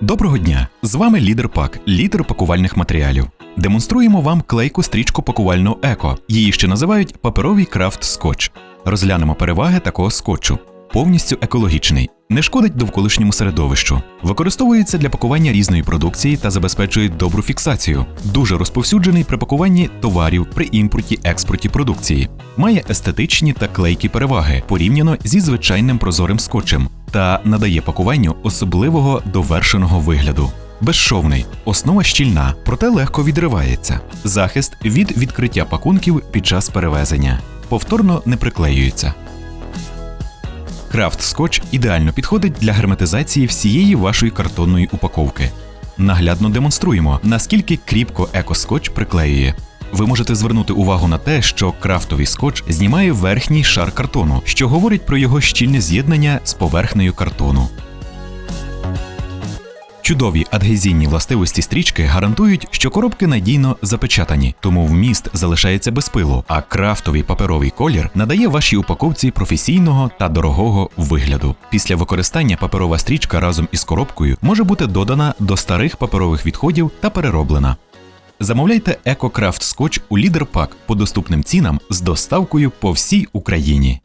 Доброго дня! З вами Лідер Пак, лідер пакувальних матеріалів. Демонструємо вам клейку стрічку пакувальну еко. Її ще називають паперовий крафт скотч. Розглянемо переваги такого скотчу. Повністю екологічний, не шкодить довколишньому середовищу, використовується для пакування різної продукції та забезпечує добру фіксацію. Дуже розповсюджений при пакуванні товарів при імпорті експорті продукції. Має естетичні та клейкі переваги порівняно зі звичайним прозорим скотчем та надає пакуванню особливого довершеного вигляду. Безшовний, основа щільна, проте легко відривається. Захист від відкриття пакунків під час перевезення. Повторно не приклеюється. Крафт скотч ідеально підходить для герметизації всієї вашої картонної упаковки. Наглядно демонструємо, наскільки кріпко екоскотч приклеює. Ви можете звернути увагу на те, що крафтовий скотч знімає верхній шар картону, що говорить про його щільне з'єднання з поверхнею картону. Чудові адгезійні властивості стрічки гарантують, що коробки надійно запечатані, тому вміст залишається без пилу, а крафтовий паперовий колір надає вашій упаковці професійного та дорогого вигляду. Після використання паперова стрічка разом із коробкою може бути додана до старих паперових відходів та перероблена. Замовляйте EcoCraft скотч у Лідер Пак по доступним цінам з доставкою по всій Україні.